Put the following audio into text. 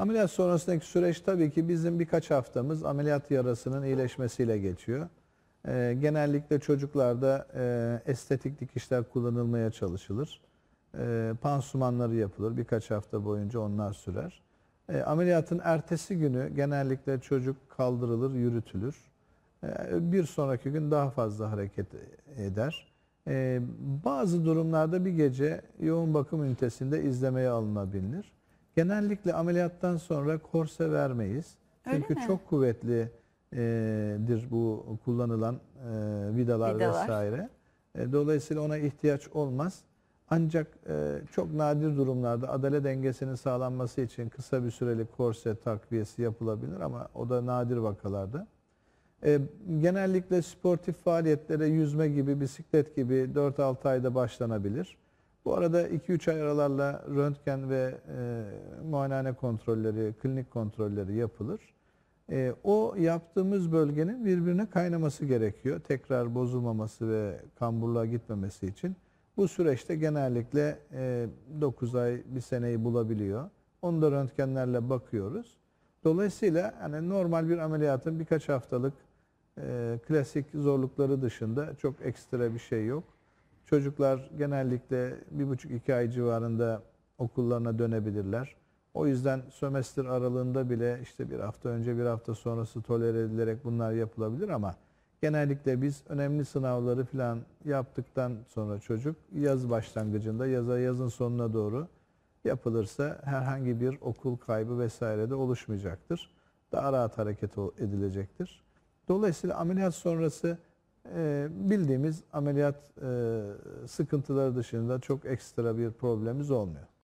Ameliyat sonrasındaki süreç tabii ki bizim birkaç haftamız ameliyat yarasının iyileşmesiyle geçiyor. Ee, genellikle çocuklarda e, estetik dikişler kullanılmaya çalışılır. E, pansumanları yapılır. Birkaç hafta boyunca onlar sürer. E, ameliyatın ertesi günü genellikle çocuk kaldırılır, yürütülür. E, bir sonraki gün daha fazla hareket eder. E, bazı durumlarda bir gece yoğun bakım ünitesinde izlemeye alınabilir. Genellikle ameliyattan sonra korse vermeyiz. Öyle Çünkü mi? çok kuvvetlidir bu kullanılan e, vidalar, Vidalar. vesaire. E, dolayısıyla ona ihtiyaç olmaz. Ancak e, çok nadir durumlarda adale dengesinin sağlanması için kısa bir süreli korse takviyesi yapılabilir ama o da nadir vakalarda. E, genellikle sportif faaliyetlere yüzme gibi, bisiklet gibi 4-6 ayda başlanabilir. Bu arada 2-3 ay aralarla röntgen ve e, muayenehane kontrolleri, klinik kontrolleri yapılır. E, o yaptığımız bölgenin birbirine kaynaması gerekiyor. Tekrar bozulmaması ve kamburluğa gitmemesi için. Bu süreçte genellikle e, 9 ay, bir seneyi bulabiliyor. Onu da röntgenlerle bakıyoruz. Dolayısıyla hani normal bir ameliyatın birkaç haftalık e, klasik zorlukları dışında çok ekstra bir şey yok. Çocuklar genellikle bir buçuk iki ay civarında okullarına dönebilirler. O yüzden sömestr aralığında bile işte bir hafta önce bir hafta sonrası tolere edilerek bunlar yapılabilir ama genellikle biz önemli sınavları falan yaptıktan sonra çocuk yaz başlangıcında yaza yazın sonuna doğru yapılırsa herhangi bir okul kaybı vesaire de oluşmayacaktır. Daha rahat hareket edilecektir. Dolayısıyla ameliyat sonrası e, bildiğimiz ameliyat e, sıkıntıları dışında çok ekstra bir problemimiz olmuyor.